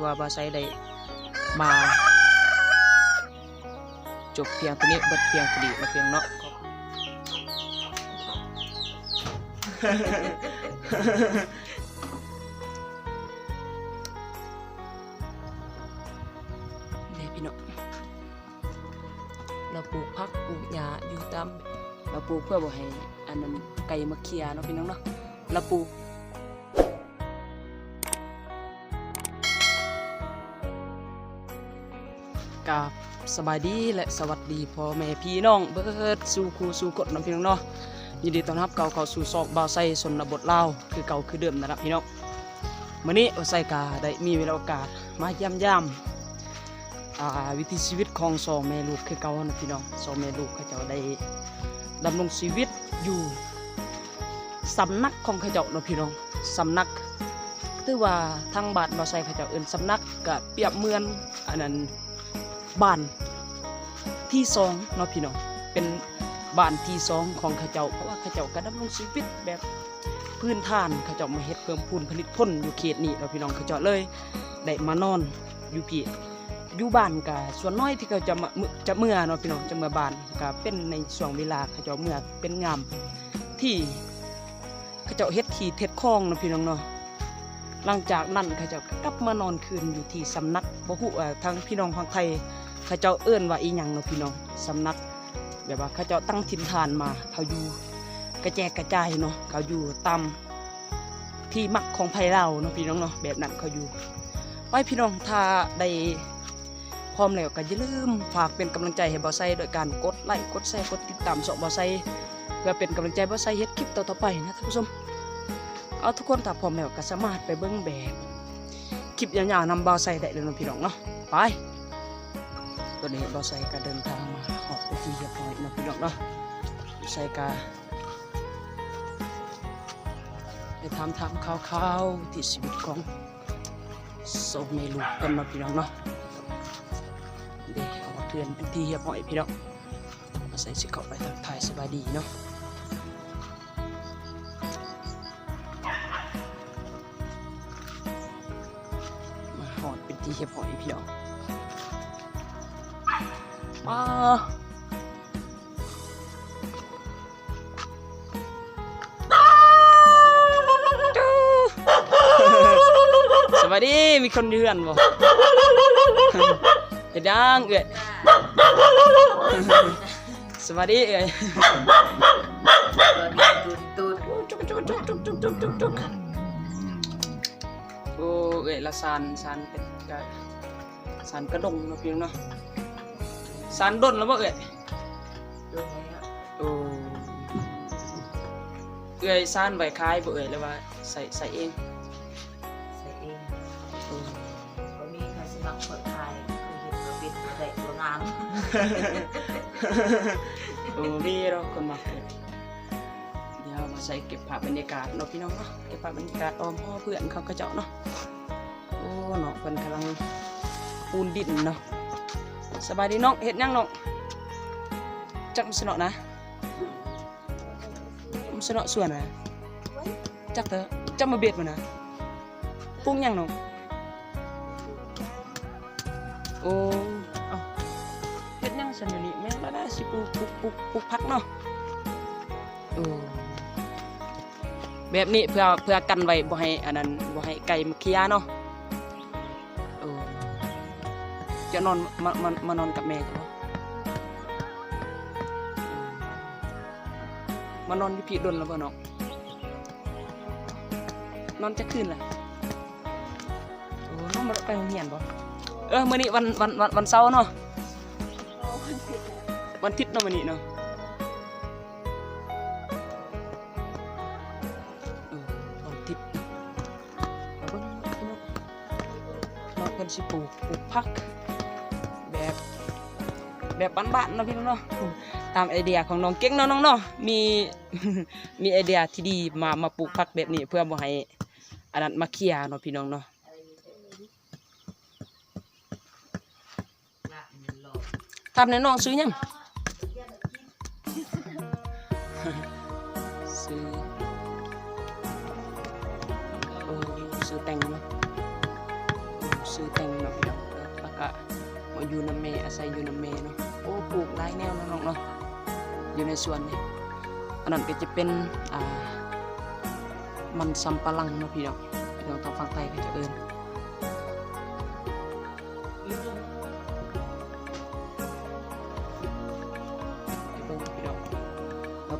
อว่าบาไซได้มาจบเพียงตัวนี้เบิดเพียงตัวนี้มาเพียงเนาะเด้พี่น้องเราปลูกผักปลูกหญ้าอยู่ตามเราปลูกเพื่อบ่ให้อันนั้นไก่มาเคลียร์เนาะพี่น้องเนาะเราปลูก กับสบายดีและสวัสดีพ่อแม่พี่น้องเบิดสู่ครูสู่กดเนาะพี่น้องเนาะยินดีต้อนรับเก่าเข้าสู่ซอกบาวไส้สนบทเล่าคือเก่าคือเดิมนะครับพี่น้องมื้อนี้บ่าวไส้กาได้มีเวลาโอกาสมาเยี่ยมยามอ่าวิถีชีวิตของสองแม่ลูกคือเก่านะพี่น้องสองแม่ลูกเขาเจ้าได้ดำรงชีวิตอยู่สำนักของเขาเจ้านะพี่น้องสำนักถือว่าทางบานบ่ใส่เขาเจ้าเอิ้นสำนักก็เปียบเมือนอันนั้น บ้านที่สองเนาะพี่น้องเป็นบ้านที่สองของขาเจ้า เพราะว่าขาเจ้าก็ดำรงชีวิตแบบพื้นฐานขาเจ้ามาเฮ็ดเพิ่มพูนผลิตผลอยู่เขตนี้เนาพี่น้องขาเจ้าเลยได้มานอนอยู่พี่อยู่บ้านก็ส่วนน้อยที่เขาจะมาจะเมื่อเนาะพี่น้องจะเมื่อบ้านก็เป็นในช่วงเวลาเขาเจะเมื่อเป็นงามที่เขาเจะเฮ็ดที่เท็ดคลองเนาะพี่น้องเนาะหลังจากนั้นเขาเจะกลับมานอนคืนอยู่ที่สำนักบ่ฮู้ว่าทางพี่น้องฝั่งไทย เขาเจ้าเอิ้อนว่าอีหยังเนาะพี่น้องสำนักแบบว่าเขาเจ้าตั้งถิ่นฐานมา เขาอยู่กระแจกกระจายเนาะเขาอยู่ตามที่มักของไผเราเนาะพี่น้องเนาะแบบนั้นเขาอยู่ไว้พี่น้องถ้าได้พร้อมแล้วก็อย่าลืมฝากเป็นกำลังใจให้บอไซโดยการกดไลค์กดแชร์กดติดตามสองบอไซเพื่อเป็นกำลังใจบอไซเฮ็ดคลิปต่อๆไปนะท่านผู้ชมเอาทุกคนถ้าพร้อมแล้วก็สามารถไปเบิ่งแบบคลิปยาวๆนำบอไซได้เลยเนาะพี่น้องเนาะไป ตอนนี้บอไซก็เดินทางมาหอบไปที่เรียบร้อยนะพี่น้องเนาะบอไซก็ไปทำทำข่าวๆที่ชีวิตของโซเมลูกันเนาะพี่น้องเนาะเดี๋ยวเอามาเตือนเป็นที่เรียบร้อยพี่น้องมาใส่สิเข้าไปทักทายสบายดีเนาะมาหอดเป็นที่เรียบร้อยพี่น้อง สวัสดีมีคนเยือนบ่เด็ดดังเอ้ยสวัสดีเอ้ยโอ้เอ้ยละซานซานเป็นซานกระดงนาะพี่น้องเนาะ ซานดนแล้วบ่เอ้ยตูดแล้วโอ้เอ้ยซานไว้ขายบ่เอ้ยหรือว่าใส่ใส่เองใส่เองโอ้ก็มีใครสมัครเปิดไทยคือเห็นตัวบิดตัวเด็กตัวงามโอ้มีเราคนมักเอ้ยเดี๋ยวมาใส่เก็บภาพบรรยากาศเนาะพี่น้องเนาะเก็บภาพบรรยากาศออมพ่อเพื่อนเขาก็เจาะเนาะโอ้เนาะเพิ่นกำลังปูนดินเนาะ สบายดีน้องเฮ็ดยังน้องจักมันสนอนะมันสนอส่วนนะจักเถอะจักมาเบียดมันนะปรุงยังน้องโอ้เอาเห็ดยังซั่นเดี๋ยวนี้แม่นแล้วนะสิปลูกปลูกปลูกปลูกผักเนาะโอ้แบบนี้เพื่อเพื่อกันไว้บ่ให้อันนั้นบ่ให้ไก่มาเคลียเนาะ จะนอนมามามานอนกับแม่จ้ะมานอนที่พี่ดนแล้วบ่เนาะนอนจะคืนล่ะโอ้น้องมาไปโรงเรียนบ่เออมื้อนี้วันวันวันวันเสาร์เนาะวันอาทิตย์เนาะมื้อนี้เนาะเออวันอาทิตย์เอาเบิ่งพี่น้องเราเพิ่นสิปลูกปลูกผักแบบ แบบบ้านๆนะพี่น้องเนาะตามไอเดียของน้องเก่งเนาะน้องเนาะมีมีไอเดียที่ดีมามาปลูกผักแบบนี้เพื่อบ่ให้อันนั้นมาเคลียร์เนาะพี่น้องเนาะทำในน้องซื้อยังซื้อโอ้ซื้อแตงเนาะซื้อแตงเนาะพี่น้องออแล้วก็ อยู่นำแม่อาศัยอยู่นำแม่เนาะโอ้ปลูกหลายแนวเนาะน้องเนาะอยู่ในสวนนี่อันนั้นก็จะเป็นอ่ามันสำปะหลังเนาะพี่น้องพี่น้องทางฝั่งใต้ก็จะเอิ้น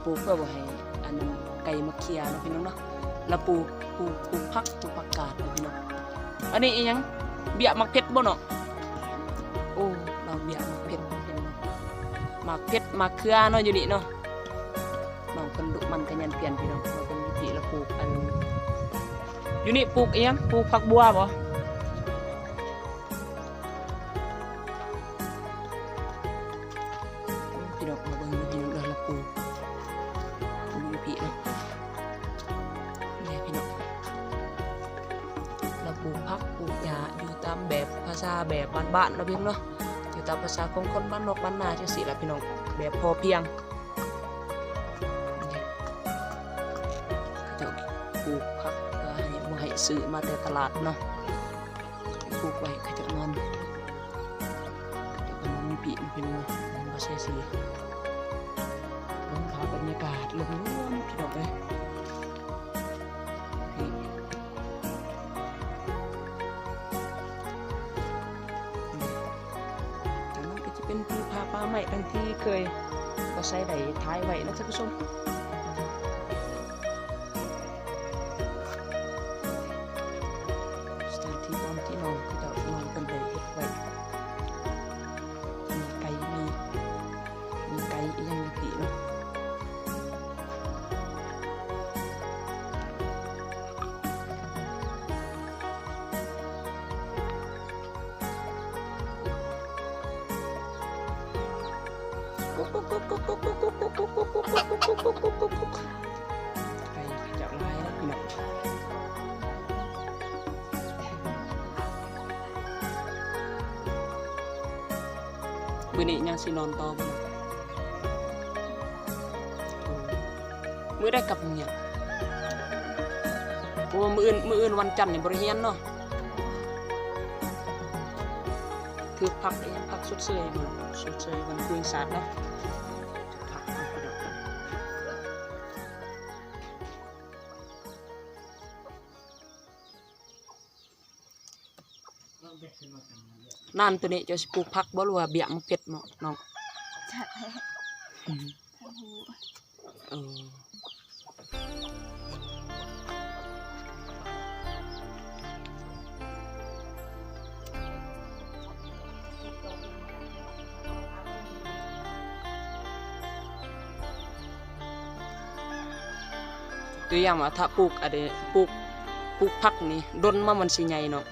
ปลูกเพื่อบ่ให้อันนั้นไก่มาเคลียร์เนาะพี่น้องเนาะเราปลูกปลูกปลูกผักปลูกผักกาดเนาะพี่น้องอันนี้อีหยังเบี้ยมักเพชรบ่เนาะ เราเบี้ยมักเพชรพี่น้องมักเพชรมักเครือเนาะอยู่นี่เนาะน้องเพิ่นดุมันขยันเปลี่ยนพี่น้องเราเป็นวิธีเราปลูกอันอยู่นี่ปลูกอีหยังปลูกผักบัวบ่พี่ดอกมาเบิ่งพี่น้องเด้อละปูปูอยู่พี่เนาะนี่พี่น้องเราปลูกพักปลูกหญ้าอยู่ตามแบบภาษาแบบบ้านๆเนาะพี่น้องเนาะ อยู่ตามภาษาของคนบ้านนอกบ้านนาจังซี่ล่ะพี่น้องแบบพอเพียงเจ้าปลูกพักเพื่อให้บ่ให้ซื้อมาแต่ตลาดเนาะปลูกไว้เขจะนอนเดี๋ยวมันมีปีนเป็นมันก็ใช่สิลมพาบรรยากาศลมร่วมพี่ดอกเลย ทั้งที่เคยก็ใช้ได้ท้ายไว้นะท่านผู้ชม ไก่จะลายแล้วพี่น้องมื้อนี้ยังสินอนต่อบ่เนา คือพักอีหยังพักสุดเสยบ่สุดเสยวันคุยศาสตร์เนาะพักเนาะพี่น้องนั่นตัวนี้จะสิปลูกผักบ่หรือว่าเบี้ยมะเป็ดเนาะน้อง ตัวอย่างว่าถ้าปลูกอะไรปลูกปลูกผักนี่ดนมามันสิใหญ่เนาะ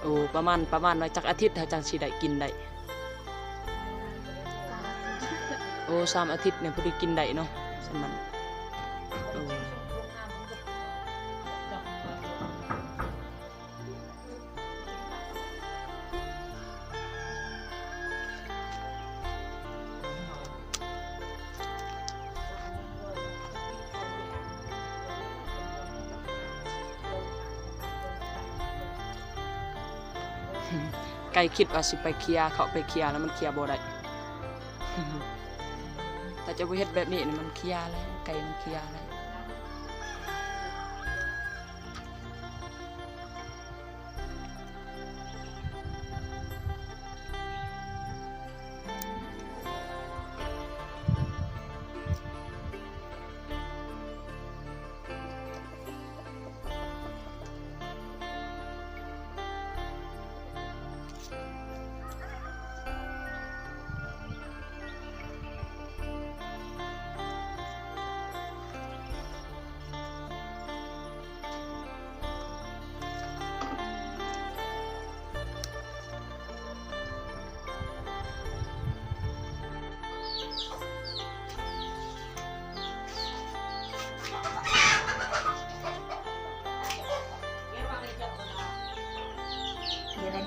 โอ้ประมาณประมาณว่าจักอาทิตย์ถ้าจังสิได้กินได้โอ้สามอาทิตย์เนี่ยพอดีกินได้เนาะสมัน ไก่คิดว่าสิไปเคลียร์เขาไปเคลียร์แล้วมันเคลียร์บ่ได้แต่จะไปเฮ็ดแบบนี้นี่มันเคลียร์แล้วไก่มันเคลียร์แล้ว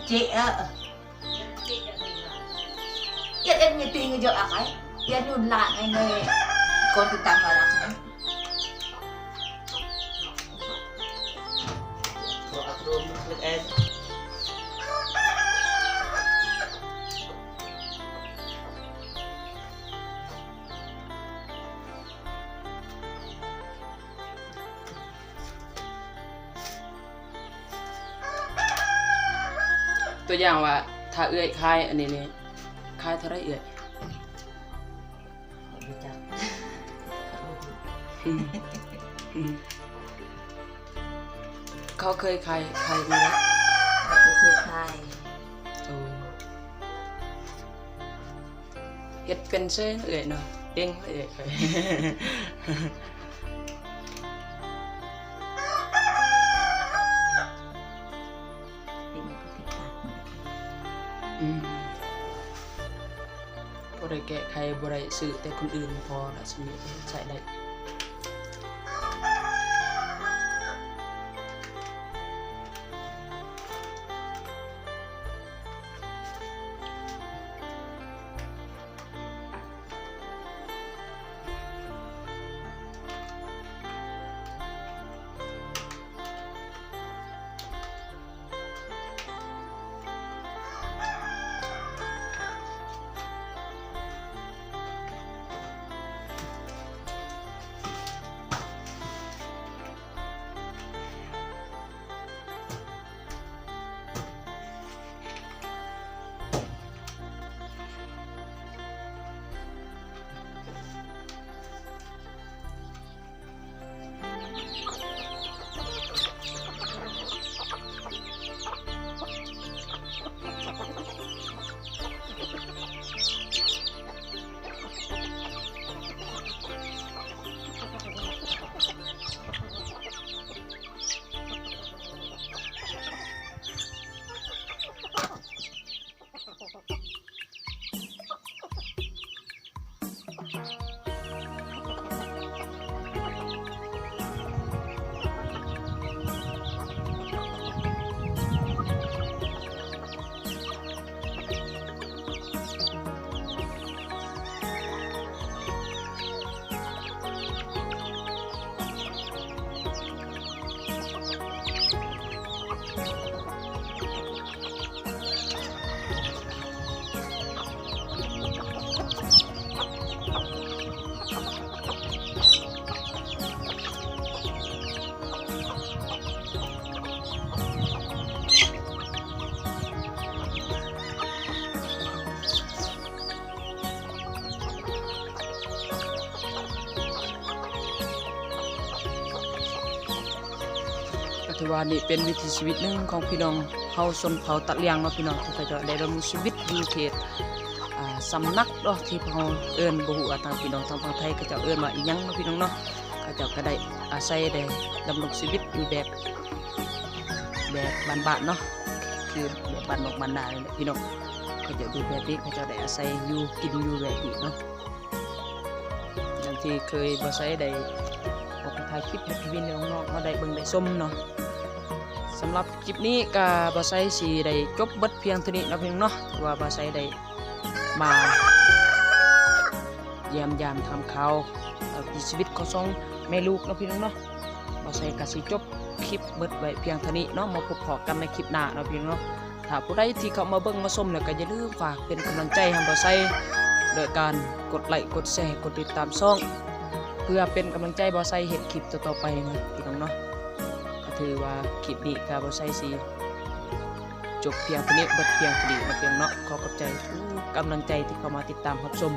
ดี๋ยวนะเจ๊เออยัดเอ็ ตัวอย่างว่า ถ้าเอื้อยคายอันนี้นี่คายเท่าไรเอื้อยรู้จักอืมอืมเขาเคยคายคายมาแล้วไม่เคยคายโอ้เฮ็ดเป็นเซ่เอื้อยเนาะเก่งเอื้อย ได้แก้ไขบ่ได้ซื้อแต่คนอื่นพอละสมิใส่ได้ ก็ถือว่านี่เป็นวิถีชีวิตหนึ่งของพี่น้องเฮาชนเผ่าตะเลียงเนาะพี่น้องที่เขาจะได้ดำเนินชีวิตอยู่เขตสำนักเนาะที่เฮาเอิ้นบ่ฮู้ว่าทางพี่น้องทางฝั่งไทยก็จะเอิ้นว่าอีหยังเนาะพี่น้องเนาะเขาจ้าก็ได้อาศัยได้ดำรงชีวิตอยู่แบบแบบบ้านๆเนาะคือแบบบ้านนอกบ้านนาเลยพี่น้องเขาจะดูแบบนี้เขาจะได้อาศัยอยู่กินอยู่แบบนี้เนาะอย่างที่เคยบ่ใช้ได้ออกไปถ่ายคลิปให้พี่วินน้องๆมาได้เบิ่งได้ชมเนาะ สำหรับคลิปนี้ก็บาไซสีได้จบเบิดเพียงเท่านี้นะเพียงเนาะว่าบาไซได้มาเยี่ยมยามทำข่าวชีวิตของสองแม่ลูกนะพี่น้องเนาะบาไซก็สิจบคลิปเบิดไว้เพียงเท่านี้เนาะมาพบพอกันในคลิปหน้านะพี่น้องเนาะถ้าผู้ใดที่เข้ามาเบิ่งมาชมแล้วก็อย่าลืมฝากเป็นกำลังใจให้บาไซโดยการกดไลค์กดแชร์กดติดตามช่อง เพื่อเป็นกำลังใจบาไซเห็นคลิปต่อๆไปนะพี่น้องเนาะ ถือว่าคลิปนี้ครับใช่สิจบเพียงเท่านี้เบิดเพียงเท่านี้นะเพียงเนาะขอขอบใจทุกกำลังใจที่เข้ามาติดตามรับชม